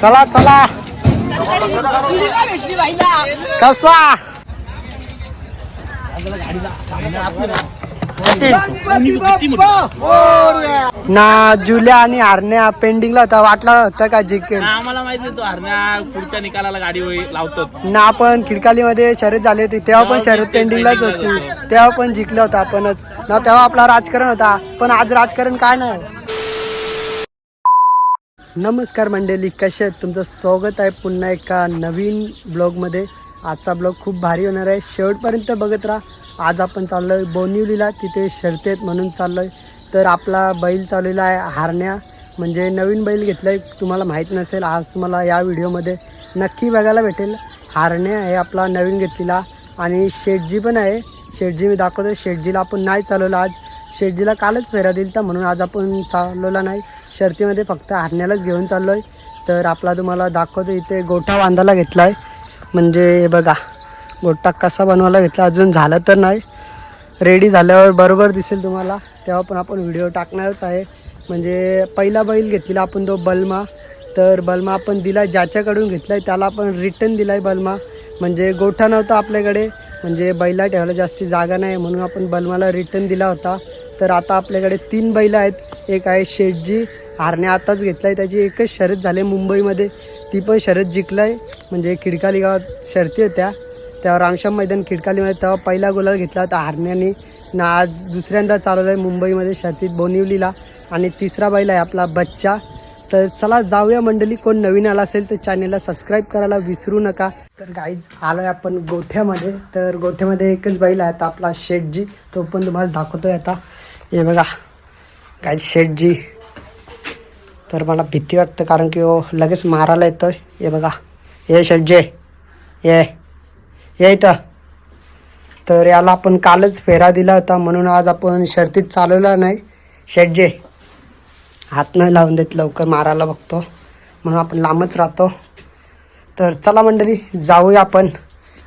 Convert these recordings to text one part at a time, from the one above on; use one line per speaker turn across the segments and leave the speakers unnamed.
चला चला. कसा? ना जुल्या आणि हरण्या पेंडिंगला होता. वाटला होता का जिंकेल?
आम्हाला माहिती तो हरण्या पुढच्या निकालाला गाडी होई लावतो
ना आपण खिडकालीमध्ये शर्यत झाली होती. तेव्हा पण शर्यत पेंडिंगलाच होती. तेव्हा पण जिंकलं होतं आपणच. ना तेव्हा आपला राजकारण होता. पण आज राजकारण काय नाही. नमस्कार मंडळी कसे आहेत? तुमचं स्वागत आहे पुन्हा एका नवीन ब्लॉगमध्ये. आजचा ब्लॉग खूप भारी होणार आहे. शेवटपर्यंत बघत राहा. आज आपण चाललो आहे बोनिवलीला. तिथे शर्तेत आहेत म्हणून चाललो आहे तर आपला बैल चाललेला आहे हारण्या. म्हणजे नवीन बैल घेतला आहे तुम्हाला माहीत नसेल आज तुम्हाला या व्हिडिओमध्ये नक्की बघायला भेटेल. हारण्या आहे आपला नवीन घेतलेला. आणि शेटजी पण आहे. शेटजी मी दाखवतो शेटजीला आपण नाही चालवलं आज. शेटजीला कालच फेरा दिल तर म्हणून आज आपण चालवला नाही. शर्तीमध्ये फक्त हरण्यालाच घेऊन चाललो आहे तर आपला तुम्हाला दाखवतो इथे गोठा बांधायला घेतला आहे म्हणजे बघा गोठा कसा बनवायला घेतला अजून झालं तर नाही. रेडी झाल्यावर बरोबर दिसेल तुम्हाला. तेव्हा पण आपण व्हिडिओ टाकणारच आहे. म्हणजे पहिला बैल घेतलेला आपण तो बल्मा. तर बलमा आपण दिला ज्याच्याकडून घेतला आहे त्याला आपण रिटर्न दिला आहे बलमा. म्हणजे गोठा नव्हता आपल्याकडे. म्हणजे बैला ठेवायला जास्ती जागा नाही म्हणून आपण बलमाला रिटर्न दिला होता. तर आता आपल्याकडे तीन बैलं आहेत. एक आहे शेठजी. हारणे आताच घेतला आहे त्याची एकच शर्यत झाली मुंबईमध्ये. ती पण शर्यत जिंकलं आहे म्हणजे खिडकाली गावात शर्ती होत्या. तेव्हा रामश्याम मैदान खिडकालीमध्ये तेव्हा पहिला गोलाल घेतला होता हारण्याने. ना आज दुसऱ्यांदा चालवलं आहे मुंबईमध्ये शर्तीत बोनिवलीला. आणि तिसरा बैल आहे आपला बच्चा. तर चला जाऊया मंडळी. कोण नवीन आला असेल तर चॅनेलला सबस्क्राईब करायला विसरू नका. तर गाईज आलोय आपण गोठ्यामध्ये. तर गोठ्यामध्ये एकच बैल आहे आता आपला शेठजी. तो पण तुम्हाला दाखवतोय आता. हे बघा. गाईज शेठजी. तर मला भीती वाटतं कारण की ओ लगेच मारायला येतोय. हे बघा. ये शेठजे. ये ये इथं. तर याला आपण कालच फेरा दिला होता म्हणून आज आपण शर्तीत चालवला नाही. शेटजे हात नाही लावून देत लवकर मारायला बघतो. म्हणून आपण लांबच राहतो. तर चला मंडळी जाऊया आपण.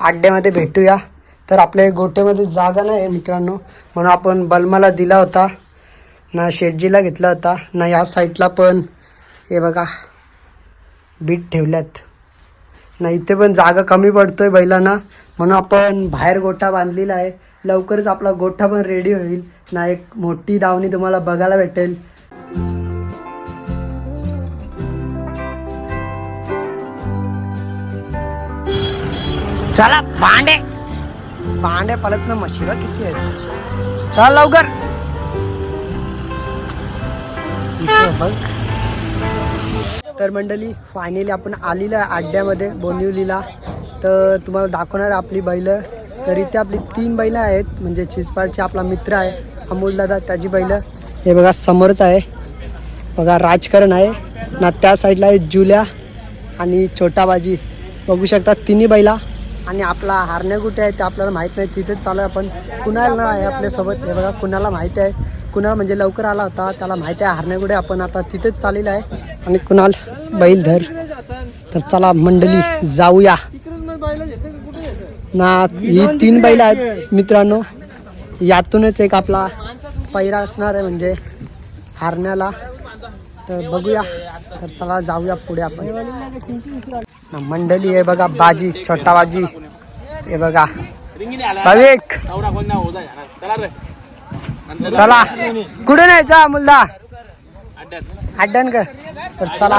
आड्ड्यामध्ये भेटूया. तर आपल्या गोट्यामध्ये जागा नाही आहे मित्रांनो. म्हणून आपण बलमाला दिला होता. ना शेटजीला घेतला होता ना या साईडला पण. हे बघा बीट ठेवल्यात. ना इथे पण जागा कमी पडतो आहे बैलांना. म्हणून आपण बाहेर गोठा बांधलेला आहे. लवकरच आपला गोठा पण रेडी होईल. ना एक मोठी दावणी तुम्हाला बघायला भेटेल. चला भांडे. भांडे पलत ना मशिवा किती आहेत? चला लवकर. बघ. तर मंडळी फायनली आपण आलेलं आहे अड्ड्यामध्ये बोनिवलीला. तर तुम्हाला दाखवणार आहे आपली बैलं. तर इथे आपली तीन बैलं आहेत. म्हणजे चिचपाडचे आपला मित्र आहे अमोल दादा त्याची बैलं. हे बघा समोरच आहे. बघा राजकारण आहे. ना त्या साईडला आहे जुल्या आणि छोटा बाजी बघू शकता तिन्ही बैला. आणि आपला हारण्या कुठे आहे ते आपल्याला माहीत नाही तिथेच चालू आहे. आपण कुणाला आहे आपल्यासोबत? हे बघा कुणाला माहिती आहे? कुणाल म्हणजे लवकर आला होता त्याला माहिती आहे हारण्यागुडे आपण आता तिथेच चाललेलं आहे. आणि कुणाल बैल धर. तर चला मंडळी जाऊया. ना ही तीन बैल आहेत मित्रांनो. यातूनच एक आपला पैरा असणार आहे म्हणजे हारण्याला. तर बघूया. तर चला जाऊया पुढे आपण. मंडळी आहे बघा बाजी छोटा बाजी हे बघा. भाविक.
चला रे. नंतर
चला. कुठे नाही जा मुलगा? अड्डन का तर चला.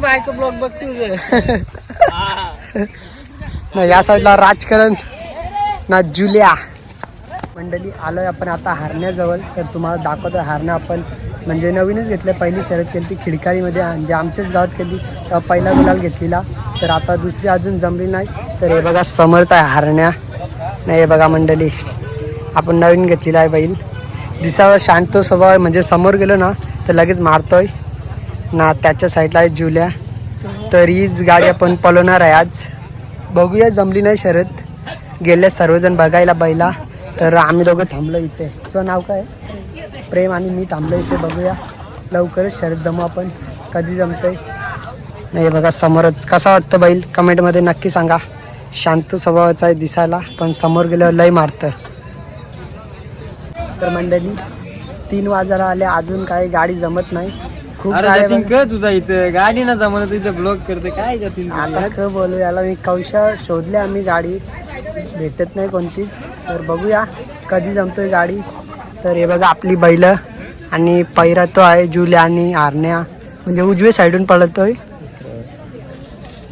बायको ब्लॉग बघते
ना या साईडला राजकारण. ना जुलिया. मंडळी आलोय आपण आता हारण्याजवळ. तर तुम्हाला दाखवतो हारणं आपण म्हणजे नवीनच घेतलं पहिली शर्यत केली ती खिडकाळीमध्ये म्हणजे आमच्याच गावात केली तेव्हा पहिला गुलाल घेतलेला. तर आता दुसरी अजून जमली नाही. तर हे बघा समर्थ आहे हारण्या. नाही हे बघा मंडळी आपण नवीन घेतलेला आहे बैल. दिसावा शांत स्वभाव म्हणजे समोर गेलो ना तर लगेच मारतोय. ना त्याच्या साईडला आहे जुल्या. तर हीच गाडी आपण पलवणार आहे आज. बघूया जमली नाही शरद गेले सर्वजण बघायला बैला. तर आम्ही दोघं थांबलो इथे. तुझं नाव काय? प्रेम आणि मी थांबलो इथे. बघूया. लवकरच शरद जमू आपण. कधी जमतंय? नाही बघा समोरच. कसा वाटतं बैल? कमेंटमध्ये नक्की सांगा. शांत स्वभावाचा आहे दिसायला पण समोर गेल्यावर लय मारतं. तर मंडळी तीन वाजायला आले. अजून काही गाडी जमत नाही. खूप
अरे जतीन तुझा इथं. गाडी ना जमलं तू इथं ब्लॉक करते काय जतीन
आता क बोलू याला मी कौशा शोधले आम्ही गाडी. भेटत नाही कोणतीच. तर बघूया कधी जमतोय गाडी. तर हे बघा आपली बैल आणि पैरा तो आहे जुल्या आणि आरण्या. म्हणजे उजवे साईडून पळतोय.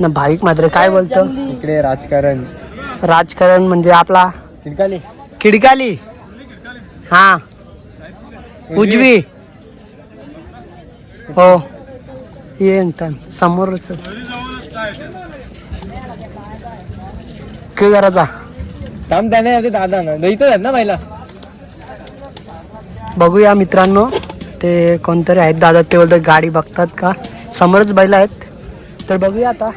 ना भाविक मात्र काय बोलतो?
इकडे राजकारण.
राजकारण म्हणजे आपला
तिरकाली
खिडकाली. हा. उजवी. हो. ये समोरच. काय करायचा
काम त्याने आपले दादा ना इथं आहेत ना पहिला
बघूया मित्रांनो ते कोणतरी आहेत दादा ते बोलतात गाडी बघतात का? समोरच बैल आहेत. तर बघूया आता.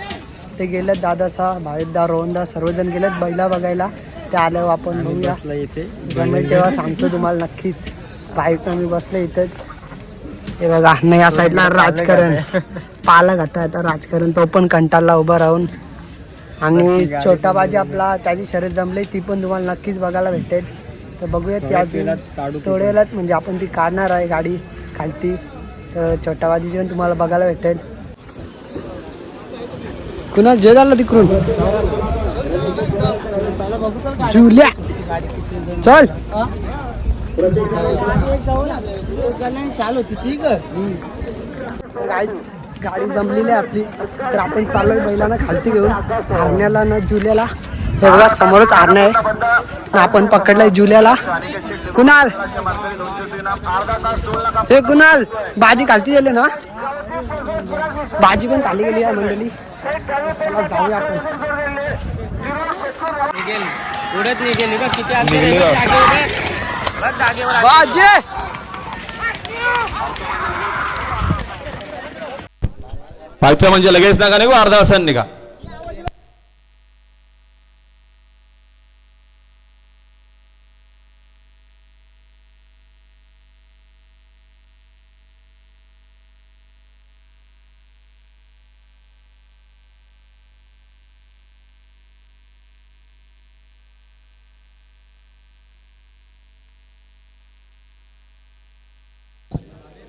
ते गेलेत दादासा भाईदा रोहनदा सर्वजण गेलेत बैला बघायला. ते आल्यावर आपण बघूया.
बसला इथे.
जमेल तेव्हा सांगतो तुम्हाला नक्कीच. बाईक मी बसले इथेच. हे बघा नाही या साईडला राजकारण. पालक आता आता राजकारण तो पण कंटाळला उभा राहून. आणि छोटा बाजी आपला त्याची शर्यत जमली ती पण तुम्हाला नक्कीच बघायला भेटेल. तर बघूया ती
थोड्याच
अजून
वेळात काढू ती
थोड्या वेळात म्हणजे आपण ती काढणार आहे गाडी खालती. तर छोटा बाजीची पण तुम्हाला बघायला भेटेल. कुणाल जे झालं तिकडून. जुल्या. चल. तर गाईच गाडी जमलेली आहे आपली. तर आपण चाललोय बैलांना खालती घेऊन. आरण्याला ना जुल्याला. हे बघा समोरच हरण्या आहे. आपण पकडलाय जुल्याला. कुणाल? हे कुणाल? भाजी खालती गेली ना? भाजी पण खाली गेली आहे मंडळी. चला जाऊया आपण.
उडत नाही किती
भाजी
पाहिजे म्हणजे लगेच नका निघू अर्धा तासाने निघा.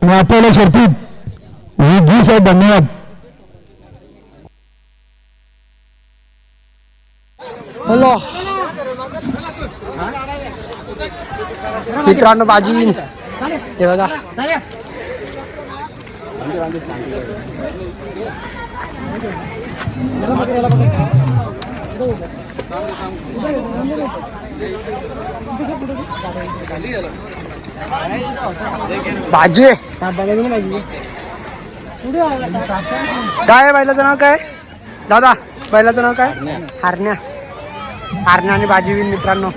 आपल्याला शर्तीत विधी साहेब धन्यवाद.
हॅलो. मित्रांनो बाजी हे बघा. भाजी काय आहे बैलाचं नाव काय? दादा बैलाचं नाव काय? हरण्या. हरण्या आणि भाजी मित्रांनो.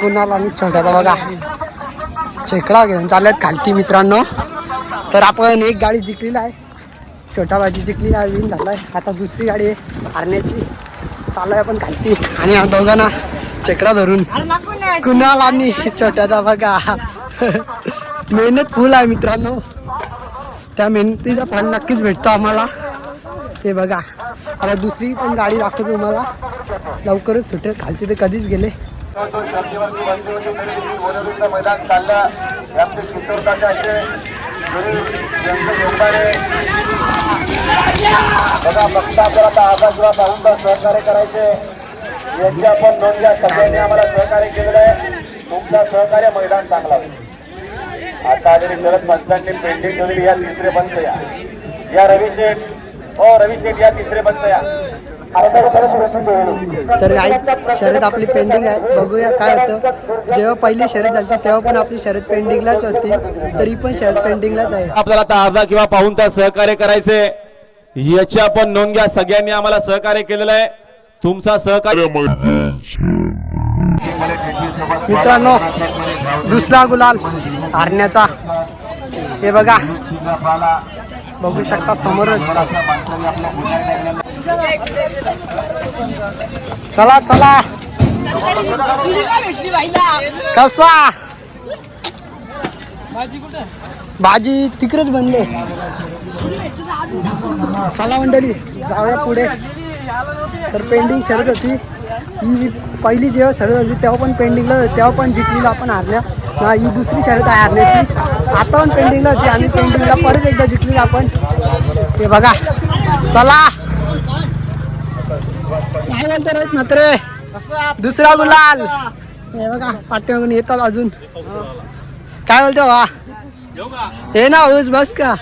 कुणाला आणि छोट्याचा बघा. चेकडा घेऊन चालल्यात खालती मित्रांनो. तर आपण एक गाडी जिंकलेली आहे. छोटा भाजी जिंकली आहे विन झालाय. आता दुसरी गाडी आहे हरण्याची. चालू आपण खालती. आणि दोघांना चेकडा धरून. कुणाल आणि छोट्याचा बघा. मेहनत फुल आहे मित्रांनो. त्या मेहनतीचा फल नक्कीच भेटतो आम्हाला. हे बघा. आता दुसरी पण गाडी दाखवतो तुम्हाला. लवकरच सुटेल. खालती ते कधीच गेले.
मैदान चाललं. यांचं योगदान आहे. बघा फक्त आपल्याला आता आधा किंवा पाहून सहकार्य करायचे याची आपण नोंद घ्या सगळ्यांनी आम्हाला सहकार्य केलेलं आहे तुमचा सहकार्य मैदान चांगला होईल. आता आलेली शरद पंचांनी पेंटिंग ठेवलेली या तिसरे पंच या. रवी शेठ ओ रवी शेठ या तिसरे पंच या.
तर गाईच शर्यत आपली पेंडिंग आहे. बघूया काय होतं. जेव्हा पहिली शर्यत झाली तेव्हा पण आपली शर्यत पेंडिंगलाच होती. तरी पण शर्यत पेंडिंगलाच आहे.
आपल्याला आता अर्धा किंवा पाऊन तास सहकार्य करायचे. याची आपण नोंद घ्या. सगळ्यांनी आम्हाला सहकार्य केलेलं आहे. तुमचा सहकार्य
मित्रांनो दुसरा गुलाल हारण्याचा. हे बघा. बघू शकता समोरच. चला चला. कसा? भाजी तिकडेच बनले. चला मंडळी जाऊया पुढे. तर पेंडिंग शरद होती. ही पहिली जेव्हा शरद होती तेव्हा पण पेंडिंगला तेव्हा पण जिंकलीला आपण हारल्या. ही दुसरी शरद आहे हारल्याची आता पण पेंडिंगला होती आणि पेंडिंगला परत एकदा जिंकली आपण. ते बघा. चला. काय बोलतो रोहित म्हात्रे. दुसरा गुलाल हे बघा मागून येतात अजून. काय बोलतो वा हे ना हळूच बस का?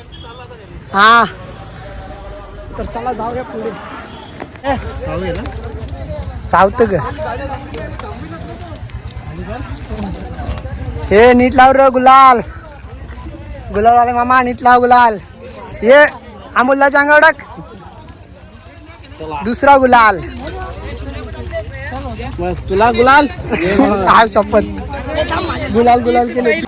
हा. तर चला जाऊया पुढे. चावत ग. हे नीट लाव र गुलाल. गुलाल आले मामा नीट लाव गुलाल. ये अमोलला अंगावर टाक. दुसरा गुलाल.
तुला गुलाल?
काय शपथ. गुलाल गुलाल केले.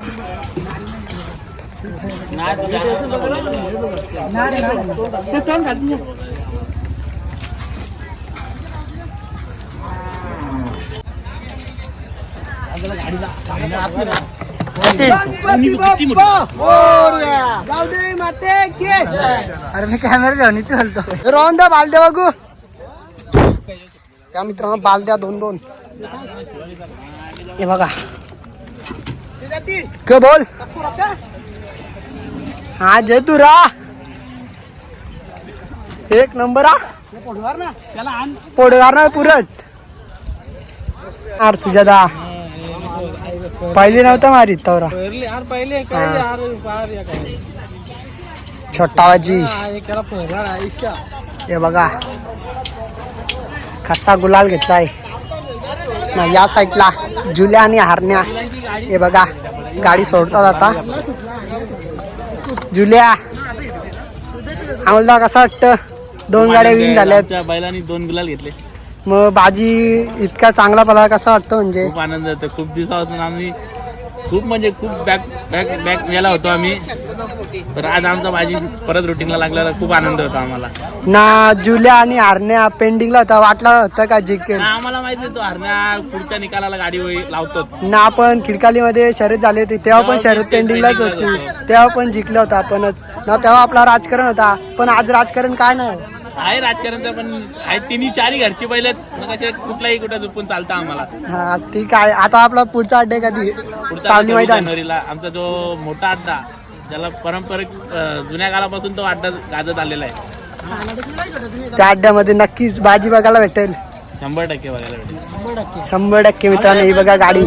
अरे मी कॅमेरा घेऊन इथे हलतो राहून द्या बालद्या बघू त्या मित्रांनो बालद्या दोन दोन. हे बघा. क बोल? हा जय तू रा एक नंबर आ पोडगार ना पुरट आर सुजादा पहिली नव्हता मारीत तवरा. छोटा बाजी हे बघा. कसा गुलाल घेतलाय. ना या साईडला जुल्या आणि हारण्या. हे बघा गाडी सोडतात आता. जुल्या. आम्हाला कसं वाटतं? दोन गाड्या विन
आमच्या बैलांनी दोन गुलाल घेतले.
मग बाजी इतका चांगला पला कसा वाटतं म्हणजे?
खूप आनंद होतो. खूप दिवसापासून आम्ही खूप म्हणजे खूप बॅक बॅक बॅक गेला होतो आम्ही. तर आज आमचा भाजी परत रुटीनला लागल्याला खूप आनंद होता आम्हाला.
ना जुल्या आणि हारण्या पेंडिंगला होता. वाटला होता का जिंकेल
ना आम्हाला माहिती आहे तो हरण्या पुढच्या निकालाला गाडी होई- लावतो.
ना आपण खिडकालीमध्ये शर्यत झाली होती. तेव्हा पण शर्यत पेंडिंगलाच होती. तेव्हा पण जिंकलं होतं आपणच. ना तेव्हा आपला राजकारण होता. पण आज राजकारण काय नाही.
आहे राजकारणचं पण आहे तिन्ही चारही घरची बैल कसे कुठलाही कुठं झोपून चालतं आम्हाला.
हा ठीक आहे आता आपला पुढचा अड्डे कधी
पुढचा
सावली
सव्वीस
मैदान.
जानेवारीला आमचा जो मोठा अड्डा ज्याला पारंपरिक अं, जुन्या काळापासून तो अड्डा गाजत आलेला आहे.
त्या अड्ड्यामध्ये नक्कीच बाजी बघायला भेटेल.
शंभर टक्के बघायला भेटेल.
शंभर टक्के मित्रांनो ही बघा गाडी.